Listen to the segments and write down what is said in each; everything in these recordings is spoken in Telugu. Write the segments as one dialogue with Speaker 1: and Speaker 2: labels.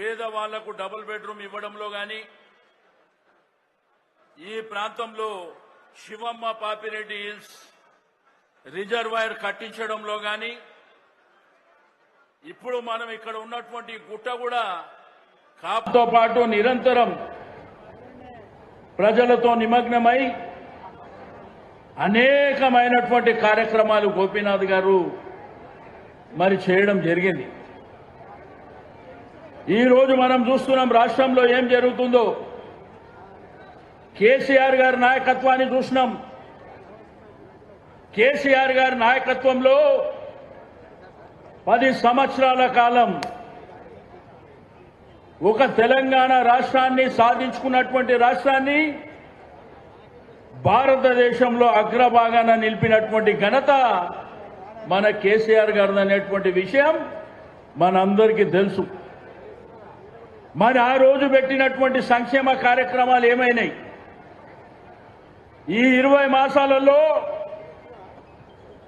Speaker 1: పేదవాళ్ళకు డబుల్ బెడ్రూమ్ ఇవ్వడంలో గాని ఈ ప్రాంతంలో శివమ్మ పాపిరెడ్డి హిల్స్ రిజర్వాయర్ కట్టించడంలో గాని ఇప్పుడు మనం ఇక్కడ ఉన్నటువంటి గుట్ట కూడా కాపుతో పాటు నిరంతరం ప్రజలతో నిమగ్నమై అనేకమైనటువంటి కార్యక్రమాలు గోపీనాథ్ గారు మరి చేయడం జరిగింది. ఈరోజు మనం చూస్తున్నాం రాష్ట్రంలో ఏం జరుగుతుందో. కేసీఆర్ గారి నాయకత్వాన్ని చూసినాం. కేసీఆర్ గారి నాయకత్వంలో పది సంవత్సరాల కాలం ఒక తెలంగాణ రాష్ట్రాన్ని సాధించుకున్నటువంటి రాష్ట్రాన్ని భారతదేశంలో అగ్రభాగాన నిలిపినటువంటి ఘనత మన కేసీఆర్ గారు అనేటువంటి విషయం మనందరికీ తెలుసు. మరి ఆ రోజు పెట్టినటువంటి సంక్షేమ కార్యక్రమాలు ఏమైనాయి ఈ ఇరవై మాసాలలో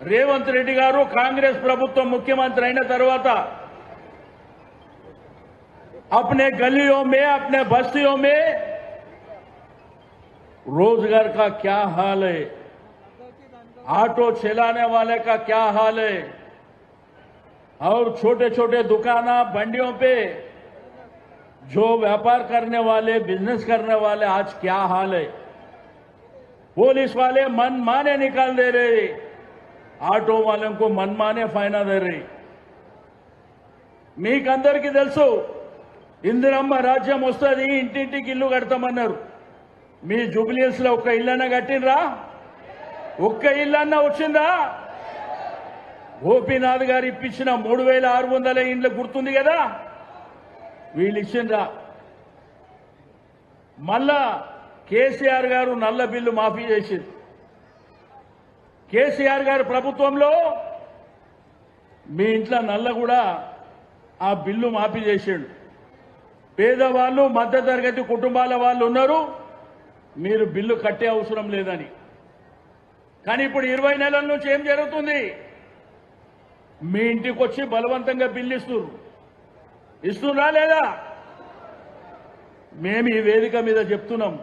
Speaker 1: రేవంత్ రెడ్డి గారు కాంగ్రెస్ ప్రభుత్వం ముఖ్యమంత్రి అయిన తర్వాత अपने गलियों में अपने बस्तियों में रोजगार का क्या हाल है ऑटो चलाने वाले का क्या हाल है और छोटे छोटे दुकाना बंडियों पे जो व्यापार करने वाले बिजनेस करने वाले आज क्या हाल है? पुलिस वाले मन माने निकाल दे रहे ఆటో వాళ్ళకు మన్మానే ఫైన్ అదర్రి మీకందరికీ తెలుసు ఇందిరమ్మ రాజ్యం వస్తుంది ఇంటింటికి ఇల్లు కడతామన్నారు. మీ జూబిలియన్స్లో ఒక్క ఇల్లన్నా కట్టినరా ఒక్క ఇల్లన్నా వచ్చిందా? గోపీనాథ్ గారు ఇప్పించిన మూడు వేల ఆరు వందల ఇండ్లు గుర్తుంది కదా? వీళ్ళు ఇచ్చిండ్రా మళ్ళా కేసీఆర్ గారు నల్ల బిల్లు మాఫీ చేసింది కేసీఆర్ గారు ప్రభుత్వంలో మీ ఇంట్లో నల్ల కూడా ఆ బిల్లు మాఫీ చేసిండు. పేదవాళ్ళు మధ్యతరగతి కుటుంబాల వాళ్ళు ఉన్నారు. మీరు బిల్లు కట్టే అవసరం లేదని. కానీ ఇప్పుడు ఇరవై నెలల నుంచి ఏం జరుగుతుంది? మీ ఇంటికి వచ్చి బలవంతంగా బిల్లు ఇస్తున్నారు ఇస్తున్నా లేదా? మేము ఈ వేదిక మీద చెప్తున్నాం.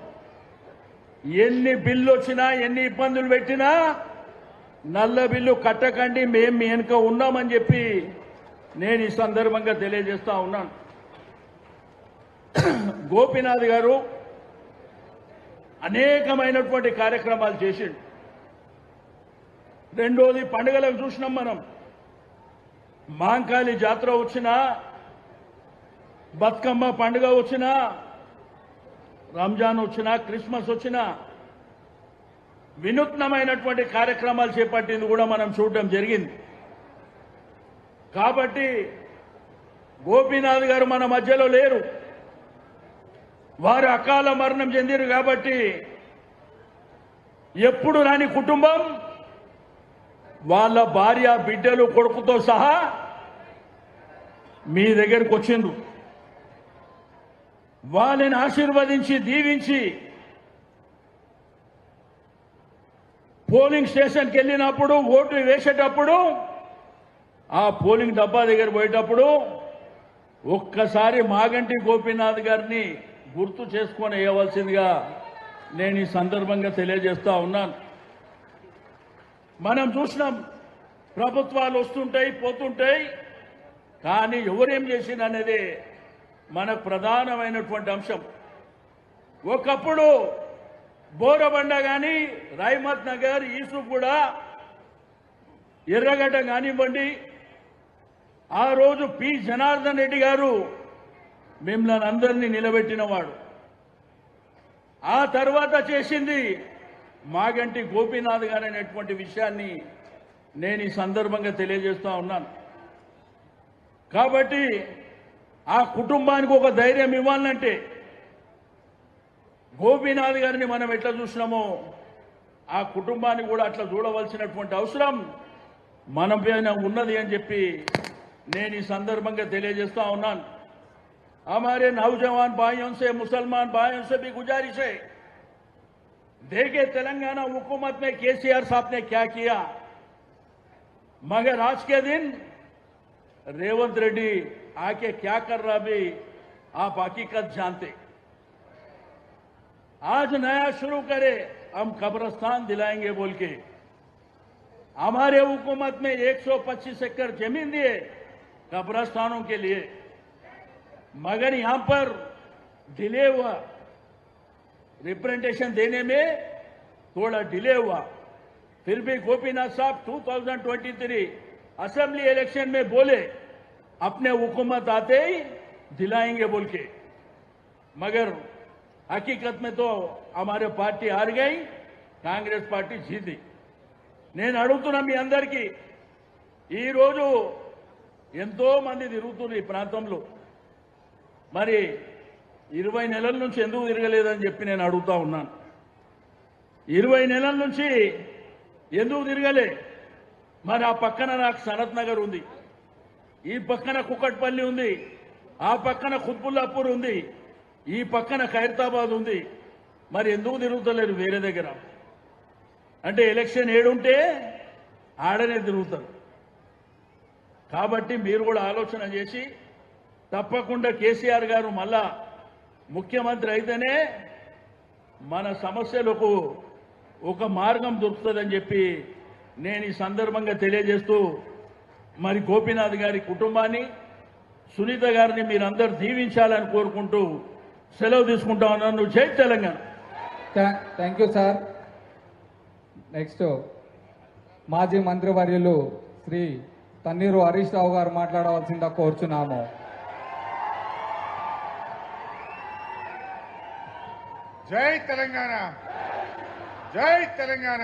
Speaker 1: ఎన్ని బిల్లు వచ్చినా ఎన్ని ఇబ్బందులు పెట్టినా నల్ల బిల్లు కట్టకండి మేము మీ వెనుక ఉన్నామని చెప్పి నేను ఈ సందర్భంగా తెలియజేస్తా ఉన్నాను. గోపీనాథ్ గారు అనేకమైనటువంటి కార్యక్రమాలు చేసిండు. రెండోది పండుగలకు చూసినాం మనం. మాంకాళి జాతర వచ్చినా బతుకమ్మ పండుగ వచ్చినా రంజాన్ వచ్చినా క్రిస్మస్ వచ్చినా వినూత్నమైనటువంటి కార్యక్రమాలు చేపట్టింది కూడా మనం చూడడం జరిగింది. కాబట్టి గోపీనాథ్ గారు మన మధ్యలో లేరు. వారు అకాల మరణం చెందిరు కాబట్టి ఎప్పుడు రాని కుటుంబం వాళ్ళ భార్య బిడ్డలు కొడుకుతో సహా మీ దగ్గరకు వచ్చిండ్రు. వాళ్ళని ఆశీర్వదించి దీవించి పోలింగ్ స్టేషన్కి వెళ్ళినప్పుడు ఓటు వేసేటప్పుడు ఆ పోలింగ్ డబ్బా దగ్గర పోయేటప్పుడు ఒక్కసారి మాగంటి గోపీనాథ్ గారిని గుర్తు చేసుకొని వేయవలసిందిగా నేను ఈ సందర్భంగా తెలియజేస్తా ఉన్నాను. మనం చూసినాం ప్రభుత్వాలు వస్తుంటాయి పోతుంటాయి కానీ ఎవరేం చేసింది అనేది మనకు ప్రధానమైనటువంటి అంశం. ఒకప్పుడు బోరబండ కానీ రాయమత్ నగర్ ఈసుగూడ ఎర్రగడ్డ కానివ్వండి ఆ రోజు పి. జనార్దన్ రెడ్డి గారు మిమ్మల్ని అందరినీ నిలబెట్టినవాడు. ఆ తర్వాత చేసింది మాగంటి గోపీనాథ్ గారు అనేటువంటి విషయాన్ని నేను ఈ సందర్భంగా తెలియజేస్తా ఉన్నాను. కాబట్టి ఆ కుటుంబానికి ఒక ధైర్యం ఇవ్వాలంటే గోపీనాథ్ గారిని మనం ఎట్లా చూసినామో ఆ కుటుంబాన్ని కూడా అట్లా చూడవలసినటువంటి అవసరం మన పైన ఉన్నది అని చెప్పి నేను ఈ సందర్భంగా తెలియజేస్తా ఉన్నాను हमारे नौजवान भाइयों से मुसलमान भाइयों से भी गुजारिश है देखे तेलंगाना हुकूमत में केसीआर साहब ने क्या किया मगर आज के दिन रेवंत रेड्डी, आके क्या कर रहा भी आप हकीकत जानते। आज नया शुरू करे, हम कब्रस्तान दिलाएँगे बोल के। हमारे हुकूमत में 125 एकड़ ज़मीन दिए कब्रस्तानों के लिए। मगर यहाँ पर डिले हुआ। रिप्रेजेंटेशन देने में थोड़ा डिले हुआ। फिर भी गोपीनाथ साहब 2023 असेंबली इलेक्शन में बोले अपने हुकूमत आते ही दिलाएंगे बोल के मगर हकीकत में तो हमारे पार्टी हार गई కాంగ్రెస్ పార్టీ జీతి నేను అడుగుతున్నా మీ అందరికీ ఈరోజు ఎంతో మంది తిరుగుతున్నారు ఈ ప్రాంతంలో మరి ఇరవై నెలల నుంచి ఎందుకు తిరగలేదని చెప్పి నేను అడుగుతా ఉన్నాను ఇరవై నెలల నుంచి ఎందుకు తిరగలే మరి ఆ పక్కన నాకు సనత్ నగర్ ఉంది. ఈ పక్కన కుక్కట్పల్లి ఉంది. ఆ పక్కన ఖుద్బుల్లాపూర్ ఉంది. ఈ పక్కన ఖైరతాబాద్ ఉంది. మరి ఎందుకు తిరుగుతలేరు వేరే దగ్గర? అంటే ఎలక్షన్ ఏడుంటే ఆడనే తిరుగుతారు. కాబట్టి మీరు కూడా ఆలోచన చేసి తప్పకుండా కేసీఆర్ గారు మళ్ళా ముఖ్యమంత్రి అయితేనే మన సమస్యలకు ఒక మార్గం దొరుకుతుందని చెప్పి నేను ఈ సందర్భంగా తెలియజేస్తూ మరి గోపీనాథ్ గారి కుటుంబాన్ని సునీత గారిని మీరందరూ దీవించాలని కోరుకుంటూ సెలవు తీసుకుంటా ఉన్నాను. జై Telangana.
Speaker 2: Thank you sir. Next మాజీ మంత్రివర్యులు శ్రీ తన్నీరు హరీష్ రావు గారు మాట్లాడవలసిందిగా కోరుచున్నాము.
Speaker 3: జై తెలంగాణ. జై తెలంగాణ.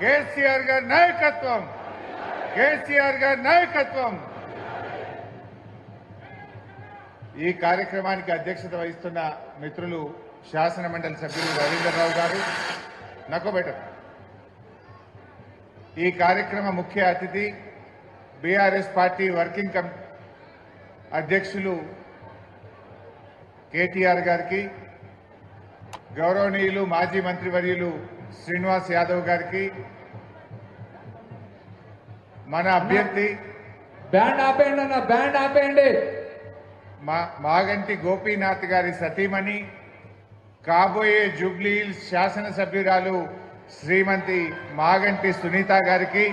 Speaker 3: కేసీఆర్ గారి నాయకత్వం. కేసీఆర్ గారి నాయకత్వం. ఈ కార్యక్రమానికి అధ్యక్షత వహిస్తున్న మిత్రులు శాసన మండలి సభ్యులు రవీంద్రరావు గారు. నకోబెట ఈ కార్యక్రమ ముఖ్య అతిథి బీఆర్ఎస్ పార్టీ వర్కింగ్ కమ్ అధ్యక్షులు కేటీఆర్ గారికి గౌరవనీయులు మాజీ మంత్రివర్యులు శ్రీనివాస్ యాదవ్ గారికి మన అభ్యర్థి
Speaker 2: బ్యాండ్ ఆపేయండి అన్న బ్యాండ్ ఆపేయండి.
Speaker 3: మా మాగంటి గోపీనాథ్ గారి సతీమణి కాబోయే జూబ్లీ శాసనసభ్యురాలు శ్రీమతి మాగంటి సునీత గారికి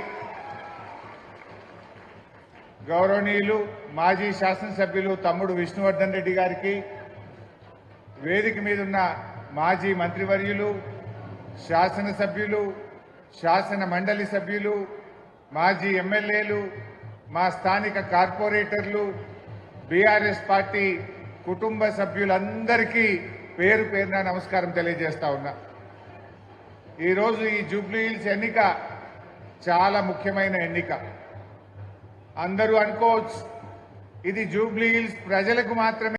Speaker 3: గౌరవనీయులు మాజీ శాసనసభ్యులు తమ్ముడు విష్ణువర్ధన్ రెడ్డి గారికి వేదిక మీద ఉన్న మాజీ మంత్రివర్యులు శాసనసభ్యులు శాసన మండలి సభ్యులు మాజీ ఎమ్మెల్యేలు మా స్థానిక కార్పొరేటర్లు బీఆర్ఎస్ పార్టీ కుటుంబ సభ్యులందరికీ పేరు పేరున నమస్కారం తెలియజేస్తా ఉన్నా. ఈరోజు ఈ జూబ్లీ హిల్స్ ఎన్నిక చాలా ముఖ్యమైన ఎన్నిక. అందరూ అనుకోవచ్చు ఇది జూబ్లీ హిల్స్ ప్రజలకు మాత్రమే